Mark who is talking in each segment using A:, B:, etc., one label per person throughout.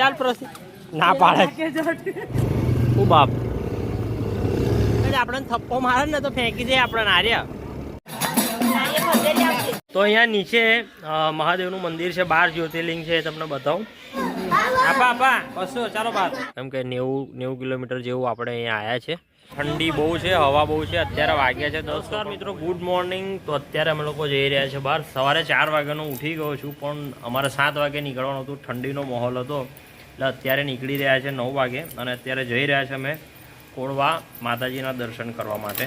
A: ચાલ પ્રોસી. ના પાડે. ઓ બાપ. એટલે આપણને થપ્પો મારે ને તો ફેંકી દે આપણને આર્યા તો અહીંયા નીચે મહાદેવનું મંદિર છે બાર જ્યોતિર્લિંગ છે તમને બતાવું. આપા આપા બસો ચાલો બાર. કે નેવું નેવું કિલોમીટર જેવું આપણે અહીંયા આવ્યા છે. ઠંડી બહુ છે હવા બહુ છે અત્યારે વાગ્યા છે દસ. વાર મિત્રો ગુડ મોર્નિંગ તો અત્યારે અમે લોકો જઈ રહ્યા છે બહાર. સવારે ચાર વાગ્યાનો ઉઠી ગયો છું પણ અમારે સાત વાગે નીકળવાનું હતું ઠંડીનો માહોલ હતો. એટલે અત્યારે નીકળી રહ્યા છે નવ વાગે અને અત્યારે જઈ રહ્યા છે અમે કોળવા માતાજીના દર્શન કરવા માટે.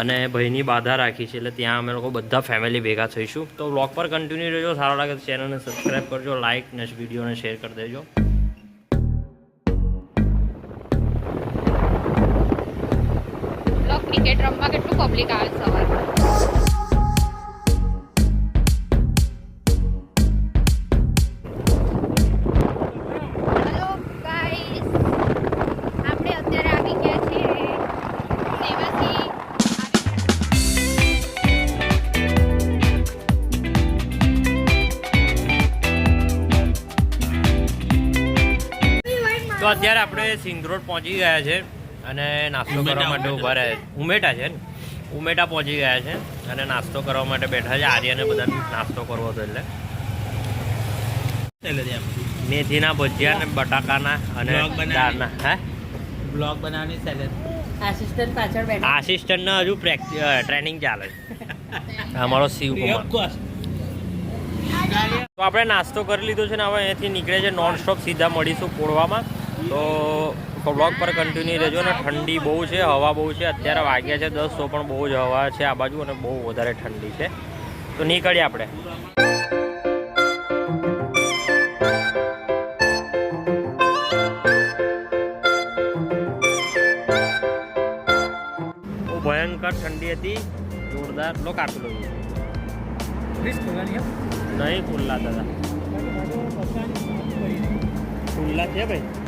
A: અને ભાઈની બાધા રાખી છે એટલે ત્યાં અમે લોકો બધા ફેમિલી ભેગા થઈશું. તો બ્લોગ પર કન્ટિન્યુ રહેજો, સારો લાગે તો ચેનલને સબસ્ક્રાઈબ કરજો લાઇક ને વિડીયોને શેર કરી દેજો.
B: કેટલું પબ્લિક આવે છે
A: તો અત્યારે આપણે સિંગરોડ પહોંચી ગયા છે અને નાસ્તો કરવા માટે ઊભા રહ્યા ઉમેટા છે ને ઉમેટા પહોંચી ગયા છે અને નાસ્તો કરવા માટે બેઠા છે. આર્યને બધા નાસ્તો કરવો હતો એટલે. મેથીના ભજીયા ને બટાકાના અને. દાળના. હે?
C: બ્લોગ બનાવવાની સેલેડ
D: આસિસ્ટન્ટ પાછળ બેઠા.
A: આસિસ્ટન્ટને હજુ પ્રેક્ટિસ ટ્રેનિંગ ચાલે છે. અમારો શિવકુમાર તો આપણે નાસ્તો કરી લીધો છે ને હવે અહીંયાથી નીકળે છે. નોન સ્ટોપ સીધા મળીશું કોળવામાં તો બ્લોગ પર કન્ટિન્યુ રહેજો ને. ઠંડી બહુ છે હવા બહુ છે. અત્યારે વાગ્યા છે દસ પણ બહુ જ હવા છે આ બાજુ અને બહુ વધારે ઠંડી છે. તો નીકળીએ આપણે. ભયંકર ઠંડી હતી. જોરદાર. લો કાપી લો નહીં ખુલ્લા દાદા. ખુલ્લા છે ભાઈ.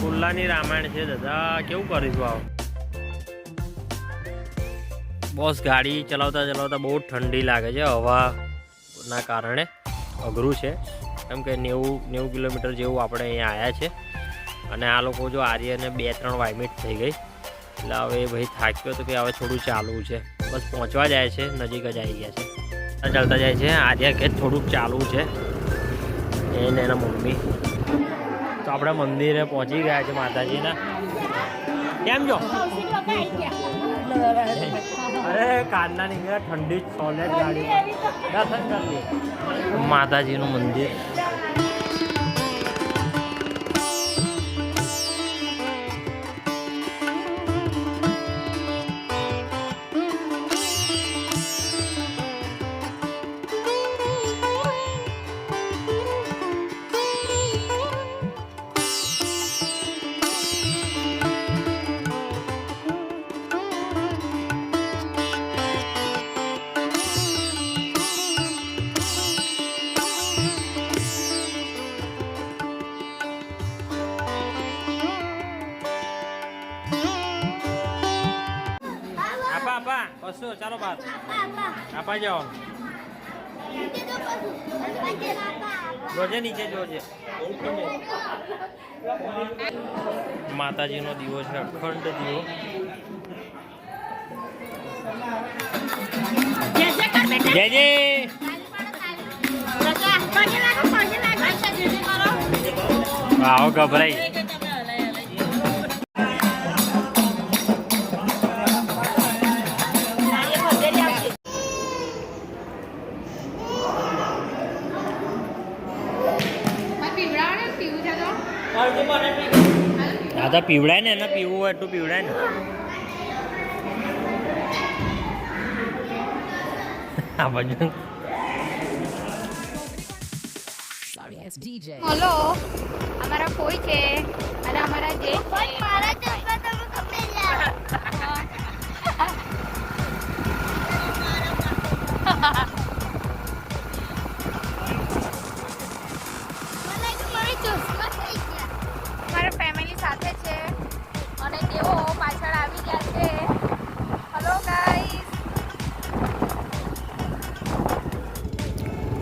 A: ખુલ્લાની રામાયણ છે દાદા, કેવું કરીશું આવો? બોસ ગાડી ચલાવતા ચલાવતા બહુ ઠંડી લાગે છે, હવાના કારણે અઘરું છે. કેમ કે નેવું નેવું કિલોમીટર જેવું આપણે અહીંયા આવ્યા છે. અને આ લોકો જો આર્યને બે, ત્રણ વાયમિટ થઈ ગઈ. એટલે હવે ભાઈ થાક્યો તો કે હવે થોડું ચાલવું છે. બસ પહોંચવા જાય છે, નજીક જ આવી ગયા છે. ચાલતા જાય છે, આર્ય કે થોડુંક ચાલવું છે. એને એના મમ્મી તો આપણે મંદિરે પહોંચી ગયા છે માતાજીના. કેમ છો? અરે કાનના નીકળ્યા ઠંડી સોલેટ ગાડી દર્શન કરી માતાજીનું મંદિર. બસો ચાલો બાર. આપા જાઓ. જોજે નીચે જોજે માતાજીનો દીવો છે અખંડ દીવો. જય જય આવો ગભરાઈ.
B: તો
A: પીવડાય ને, એને પીવું હોય એટલું પીવડાય ને. આ બાજુ.
B: હલો અમારા કોઈ છે અને અમારા જે મારા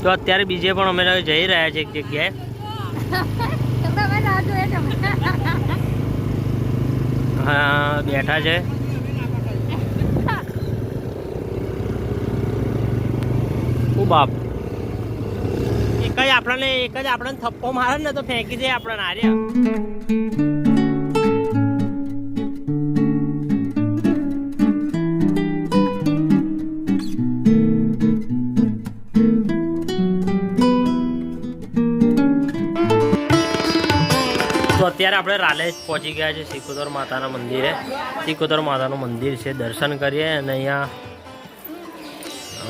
A: તો અત્યારે બીજે પણ અમે જઈ રહ્યા છે એક જગ્યાએ. હા, બેઠા છે. બાપ. એક જ આપણને, એક જ આપણને થપ્પો મારે ને તો ફેંકી દે આપણને આર્યા અત્યારે આપણે રાલેજ પહોંચી ગયા છે સિકોતર માતાના મંદિરે. સિકોતર માતાનું મંદિર છે, દર્શન કરીએ અને અહીંયા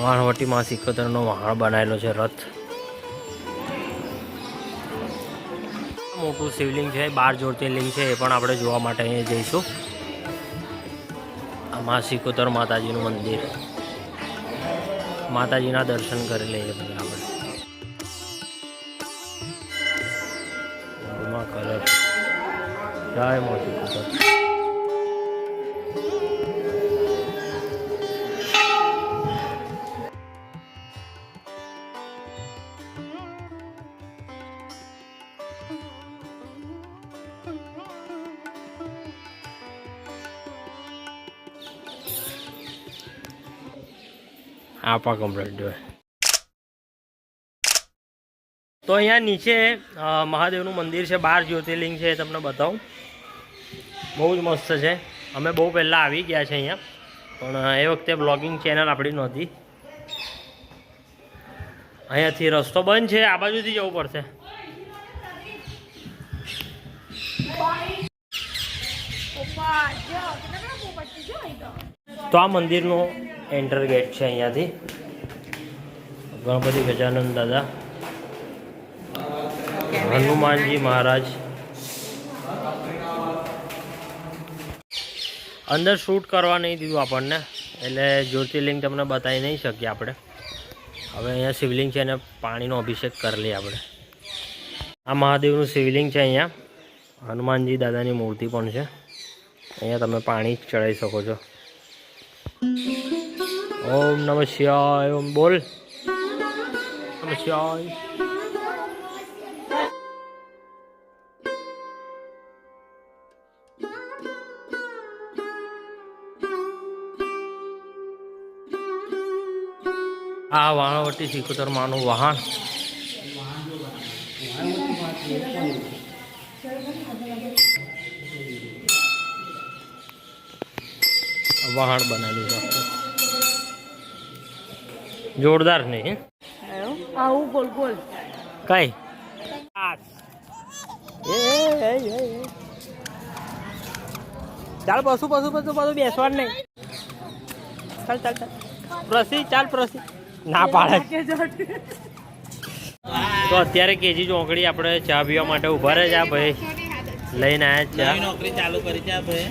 A: વાણવટીમાં સિકોતરનો વહાણ બનાવેલો છે, રથ. મોટું શિવલિંગ છે, બાર જ્યોતિર્લિંગ છે, એ પણ આપણે જોવા માટે અહીંયા જઈશું. આમાં સિકોતર માતાજીનું મંદિર. માતાજીના દર્શન કરી લઈએ આપણે. જય મોતી આપા કમ્પ્લેટ જોઈએ તો અહીંયા નીચે મહાદેવનું મંદિર છે, બાર જ્યોતિર્લિંગ છે તમને બતાવું. બહુ જ મસ્ત છે. અમે બહુ પહેલાં આવી ગયા છે અહીંયા. પણ એ વખતે બ્લોગિંગ ચેનલ આપણી નહોતી. અહીંયાથી રસ્તો બંધ છે. આ બાજુથી જવું પડશે.
B: તો
A: આ મંદિરનો એન્ટર ગેટ છે અહીંયાથી. ગણપતિ ગજાનંદ દાદા. હનુમાનજી મહારાજ. અંદર શૂટ કરવા નહીં દીધું આપણને, એટલે જ્યોતિર્લિંગ તમને બતાવી નહીં શકીએ આપણે. હવે અહીંયા શિવલિંગ છે અને પાણીનો અભિષેક કરી લઈએ આપણે. આ મહાદેવનું શિવલિંગ છે અહીંયા. હનુમાનજી દાદાની મૂર્તિ પણ છે. અહીંયા તમે પાણી ચડાવી શકો છો. ઓમ નમઃ શિવાય, ઓમ બોલ. નમઃ શિવાય. આ વાણવટી સિકોતર માનું વાહન. વહાણ બનાવ્યું છે. જોરદાર નહીં
D: આવું ગોલ ગોલ
A: કઈ? ચાલ પશુ પશુ પશુ પશુ બેસવાનું નહીં. ચાલ ચાલ ચાલ. પ્રસી ચાલ પ્રસી. ના પાડે. તો અત્યારે કેજી ચોકડી આપણે ચા પીવા માટે ઊભા રહે છે આ ભાઈ લઈને આવ્યા
C: ચા. નોકરી ચાલુ કરી છે ભાઈ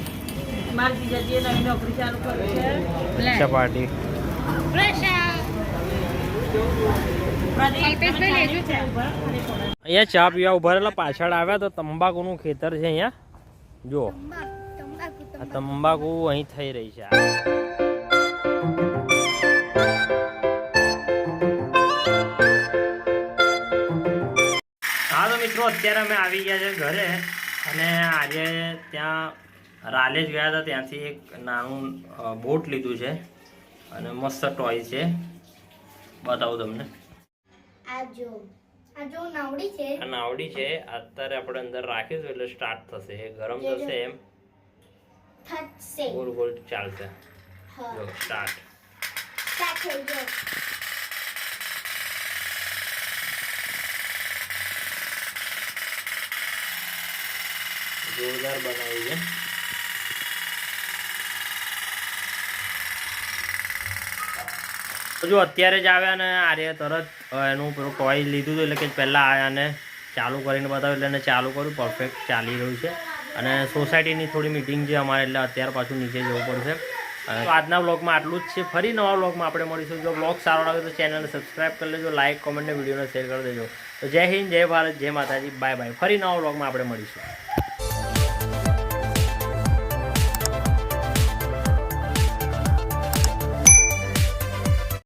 D: મારી જીજાજીએ નવી નોકરી ચાલુ કરી છે.
A: ચપાટી.
B: કલ્પેશભાઈ લેજો છે
A: અહીંયા ચા પીવા ઊભા રહેલા પાછળ આવ્યા તો તંબાકુનું ખેતર છે અહીંયા. જુઓ. આ તંબાકુ અહીં થઈ રહી છે. મિત્રો અત્યારે અમે આવી ગયા છે ઘરે અને આજે ત્યાં રાલેજ ગયા હતા ત્યાંથી એક નાનું બોટ લીધું છે અને મસ્ત ટોય છે. બતાવું તમને.
B: આ જો આ જો નાવડી છે.
A: આ નાવડી છે અત્યારે આપણે અંદર રાખીશું એટલે સ્ટાર્ટ થશે. ગરમ થશે એમ.
B: થશે.
A: ગોલ ગોલ ચાલશે.
B: હા.
A: સ્ટાર્ટ
B: સ્ટાર્ટ થઈ ગયો.
A: જોરદાર બનાવી છે. જો અત્યારે જ આવ્યા ને આર્ય તરત એનું ટોય લીધું હતું એટલે કે પહેલાં આવ્યા ને ચાલુ કરીને બતાવ્યું એટલે ચાલુ કર્યું પરફેક્ટ ચાલી રહ્યું છે. અને સોસાયટીની થોડી મિટિંગ છે અમારે, એટલે અત્યારે પાછું નીચે જવું પડશે. તો આજના બ્લોગમાં આટલું જ છે. ફરી નવા બ્લોગમાં આપણે મળીશું. જો બ્લોગ સારો લાગે તો ચેનલને સબસ્ક્રાઈબ કરી લેજો લાઇક કોમેન્ટ ને વિડીયોને શેર કરી દેજો. તો જય હિન્દ, જય ભારત, જય માતાજી. બાય બાય ફરી નવા બ્લોગમાં આપણે મળીશું.